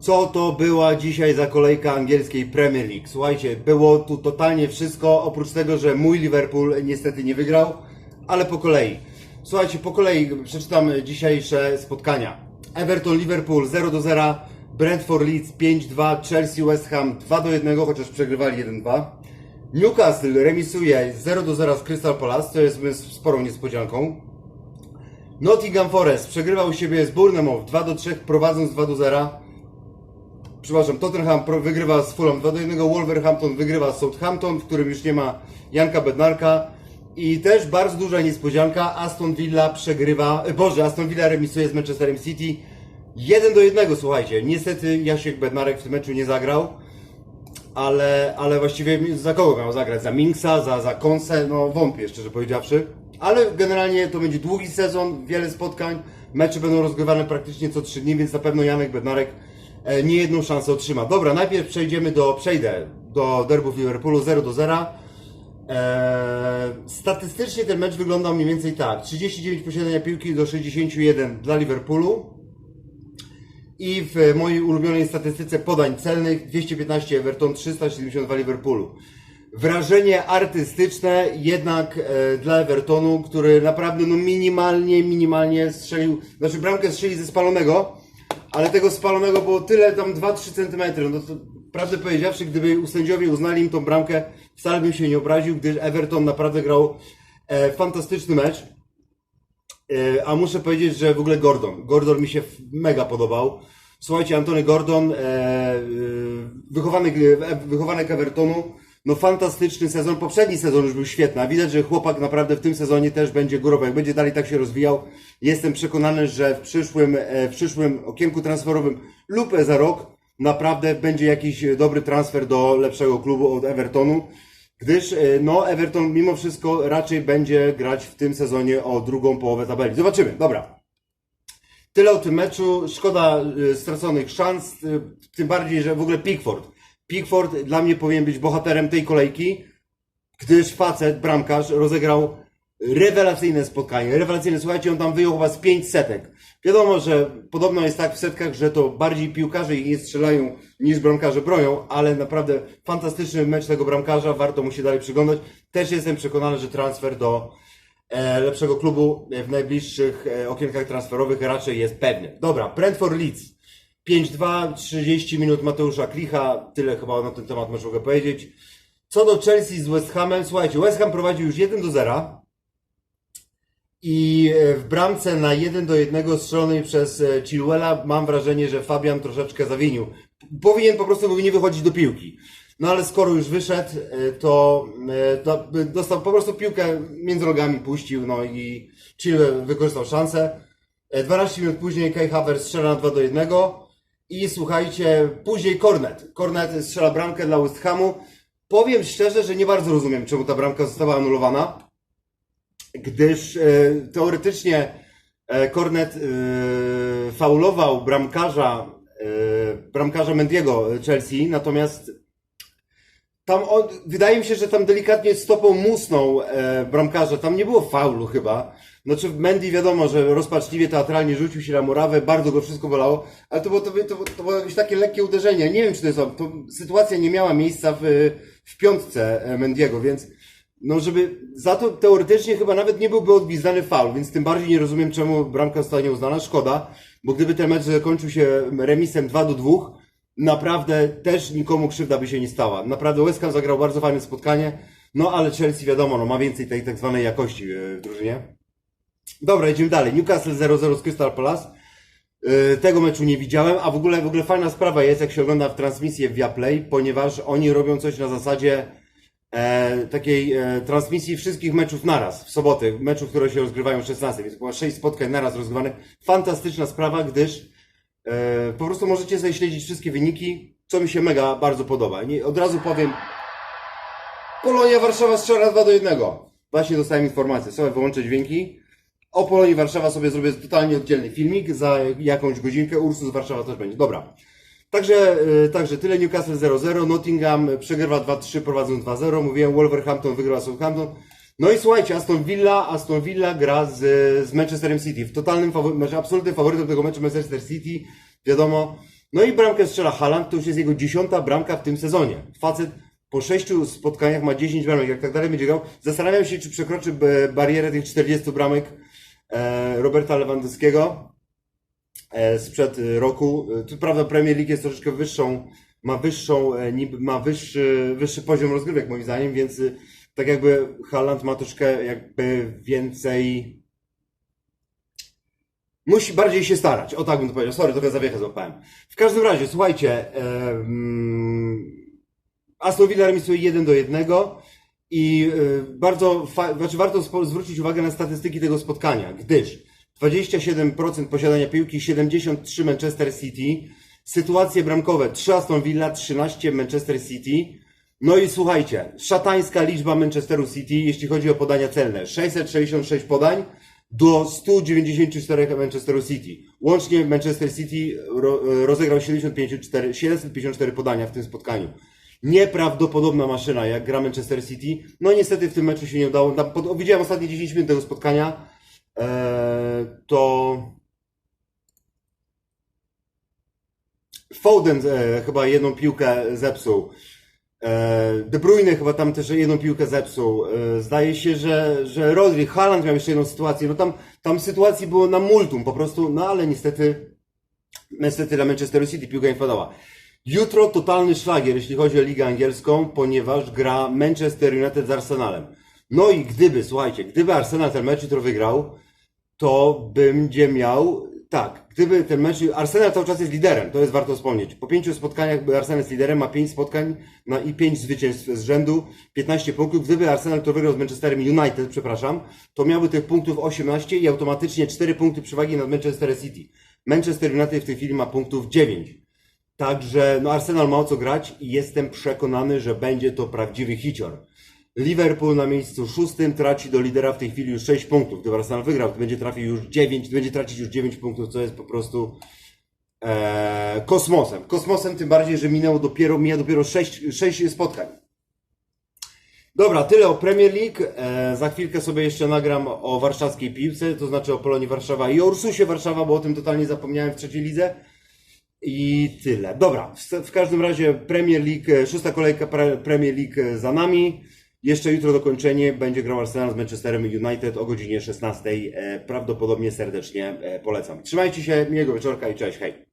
Co to była dzisiaj za kolejka angielskiej Premier League? Słuchajcie, było tu totalnie wszystko, oprócz tego, że mój Liverpool niestety nie wygrał, ale po kolei. Słuchajcie, po kolei przeczytam dzisiejsze spotkania. Everton Liverpool 0 do 0, Brentford Leeds 5-2, Chelsea West Ham 2 do 1, chociaż przegrywali 1-2. Newcastle remisuje 0 do 0 z Crystal Palace, co jest sporą niespodzianką. Nottingham Forest przegrywał siebie z Bournemouth 2 do 3, prowadząc 2 do 0. Przepraszam, Tottenham wygrywa z Fulham 2 do 1, Wolverhampton wygrywa z Southampton, w którym już nie ma Janka Bednarka. I też bardzo duża niespodzianka, Aston Villa przegrywa, e, Boże, Aston Villa remisuje z Manchesterem City 1 do 1, słuchajcie. Niestety Jasiek Bednarek w tym meczu nie zagrał, ale, ale właściwie za kogo miał zagrać? Za Minksa, za, za Konsę? No wątpię, szczerze powiedziawszy. Ale generalnie to będzie długi sezon, wiele spotkań, mecze będą rozgrywane praktycznie co 3 dni, więc na pewno Janek Bednarek nie jedną szansę otrzyma. Dobra, najpierw przejdziemy do, przejdę do derbów Liverpoolu 0 do 0. Eee, statystycznie ten mecz wyglądał mniej więcej tak. 39 posiadania piłki do 61 dla Liverpoolu. I w mojej ulubionej statystyce podań celnych 215 Everton, 372 Liverpoolu. Wrażenie artystyczne jednak e, dla Evertonu, który naprawdę no minimalnie, minimalnie strzelił, znaczy bramkę strzeli ze spalonego, ale tego spalonego było tyle, tam 2-3 cm. No to prawdę powiedziawszy, gdyby sędziowie uznali im tą bramkę, wcale bym się nie obraził, gdyż Everton naprawdę grał e, fantastyczny mecz. E, A muszę powiedzieć, że w ogóle Gordon. Gordon mi się mega podobał. Słuchajcie, Antony Gordon, e, e, wychowanek, e, wychowanek Evertonu, no fantastyczny sezon. Poprzedni sezon już był świetny, a widać, że chłopak naprawdę w tym sezonie też będzie górował. Jak będzie dalej tak się rozwijał, jestem przekonany, że w przyszłym, e, w przyszłym okienku transferowym lub za rok naprawdę będzie jakiś dobry transfer do lepszego klubu od Evertonu. Gdyż e, no, Everton mimo wszystko raczej będzie grać w tym sezonie o drugą połowę tabeli. Zobaczymy, dobra. Tyle o tym meczu. Szkoda y, straconych szans, tym bardziej, że w ogóle Pickford. Pickford dla mnie powinien być bohaterem tej kolejki, gdyż facet, bramkarz, rozegrał rewelacyjne spotkanie. Rewelacyjne, słuchajcie, on tam wyjął chyba z pięć setek. Wiadomo, że podobno jest tak w setkach, że to bardziej piłkarze ich nie strzelają niż bramkarze bronią, ale naprawdę fantastyczny mecz tego bramkarza, warto mu się dalej przyglądać. Też jestem przekonany, że transfer do e, lepszego klubu w najbliższych e, okienkach transferowych raczej jest pewny. Dobra, Brentford Leeds. 5-2, 30 minut Mateusza Klicha, tyle chyba na ten temat może mogę powiedzieć. Co do Chelsea z West Hamem, słuchajcie, West Ham prowadzi już 1 do 0 i e, w bramce na 1 do 1 strzelonej przez e, Chilwella mam wrażenie, że Fabian troszeczkę zawinił. Powinien po prostu nie wychodzić do piłki. No ale skoro już wyszedł, e, to, to dostał po prostu piłkę między nogami, puścił, no i Chilwell wykorzystał szansę. E, 12 minut później Kai Havertz strzela na 2 do 1 i słuchajcie, później Cornet. Cornet strzela bramkę dla West Hamu. Powiem szczerze, że nie bardzo rozumiem, czemu ta bramka została anulowana gdyż e, teoretycznie e, Cornet e, faulował bramkarza, bramkarza Mendiego Chelsea, natomiast tam on, wydaje mi się, że tam delikatnie stopą musnął e, bramkarza, tam nie było faulu chyba. Znaczy Mendy wiadomo, że rozpaczliwie, teatralnie rzucił się na murawę, bardzo go wszystko bolało, ale to było, to, to, to było jakieś takie lekkie uderzenie. Nie wiem, czy to jest, to sytuacja nie miała miejsca w, w piątce e, Mendiego, więc no, żeby za to teoretycznie chyba nawet nie byłby odgwizdany faul, więc tym bardziej nie rozumiem, czemu bramka została nieuznana. Szkoda, bo gdyby ten mecz zakończył się remisem 2 do 2, naprawdę też nikomu krzywda by się nie stała. Naprawdę West Ham zagrał bardzo fajne spotkanie, no ale Chelsea wiadomo, no, ma więcej tej tak zwanej jakości e, w drużynie. Dobra, idziemy dalej. Newcastle 0-0 z Crystal Palace. E, Tego meczu nie widziałem, a w ogóle, w ogóle fajna sprawa jest, jak się ogląda w transmisję via Play, ponieważ oni robią coś na zasadzie e, takiej e, transmisji wszystkich meczów naraz, w sobotę, meczów, które się rozgrywają 16, więc chyba 6 spotkań naraz rozgrywanych. Fantastyczna sprawa, gdyż po prostu możecie sobie śledzić wszystkie wyniki, co mi się mega bardzo podoba. Nie, od razu powiem, Polonia Warszawa strzela 2 do 1. Właśnie dostałem informację, sobie wyłączę dźwięki. O Polonii Warszawa sobie zrobię totalnie oddzielny filmik za jakąś godzinkę. Ursus Warszawa też będzie. Dobra. Także, y, także tyle Newcastle 0-0, Nottingham przegrywa 2-3, prowadząc 2-0. Mówiłem, Wolverhampton wygrywa Southampton. No i słuchajcie, Aston Villa, Aston Villa gra z, z Manchesterem City. W totalnym faworytem, znaczy absolutnym faworytem tego meczu Manchester City. Wiadomo, No i bramkę strzela Haaland, to już jest jego dziesiąta bramka w tym sezonie. Facet po sześciu spotkaniach ma 10 bramek, jak tak dalej będzie grał. Zastanawiam się, czy przekroczy b- barierę tych 40 bramek e, Roberta Lewandowskiego e, sprzed e, roku. E, Tu prawda Premier League jest troszeczkę wyższą, ma wyższą, e, ma wyższy, wyższy poziom rozgrywek moim zdaniem, więc e, tak jakby Haaland ma troszkę jakby więcej Musi bardziej się starać. O tak bym to powiedział. Sorry, trochę zawiechę złapałem. W każdym razie, słuchajcie, em, Aston Villa remisuje 1 do 1 i e, bardzo, znaczy warto zwrócić uwagę na statystyki tego spotkania, gdyż 27% posiadania piłki, 73 Manchester City, sytuacje bramkowe 3 Aston Villa, 13 Manchester City. No i słuchajcie, szatańska liczba Manchesteru City, jeśli chodzi o podania celne. 666 podań do 194 Manchesteru City. Łącznie Manchester City ro, rozegrał 75, 754 podania w tym spotkaniu. Nieprawdopodobna maszyna, jak gra Manchester City. No niestety w tym meczu się nie udało. Widziałem ostatnie 10 minut tego spotkania. Eee, to Foden e, chyba jedną piłkę zepsuł. E, De Bruyne chyba tam też jedną piłkę zepsuł. E, Zdaje się, że, że Rodri, Haaland miał jeszcze jedną sytuację. No tam, tam sytuacji było na multum po prostu, no ale niestety, niestety dla Manchester City piłka nie wpadała. Jutro totalny szlagier, jeśli chodzi o ligę angielską, ponieważ gra Manchester United z Arsenalem. No i gdyby, słuchajcie, gdyby Arsenal ten mecz jutro wygrał, to będzie miał, tak, gdyby ten mecz, Arsenal cały czas jest liderem, to jest warto wspomnieć. Po pięciu spotkaniach Arsenal jest liderem, ma pięć spotkań i pięć zwycięstw z rzędu, 15 punktów. Gdyby Arsenal to wygrał z Manchesterem United, przepraszam, to miałby tych punktów 18 i automatycznie 4 punkty przewagi nad Manchester City. Manchester United w tej chwili ma punktów 9. Także no Arsenal ma o co grać i jestem przekonany, że będzie to prawdziwy hicior. Liverpool na miejscu szóstym traci do lidera w tej chwili już 6 punktów. Gdyby Arsenal wygrał, to będzie trafił już 9, będzie tracić już 9 punktów, co jest po prostu e, kosmosem. Kosmosem tym bardziej, że minęło dopiero, mija dopiero 6, 6 spotkań. Dobra, tyle o Premier League. E, za chwilkę sobie jeszcze nagram o warszawskiej piłce, to znaczy o Polonii Warszawa i o Ursusie Warszawa, bo o tym totalnie zapomniałem w trzeciej lidze. I tyle. Dobra, w, w każdym razie Premier League, e, szósta kolejka pre, Premier League za nami. Jeszcze jutro dokończenie będzie grał Arsenal z Manchesterem United o godzinie 16. E, prawdopodobnie serdecznie e, polecam. Trzymajcie się, miłego wieczorka i cześć, hej.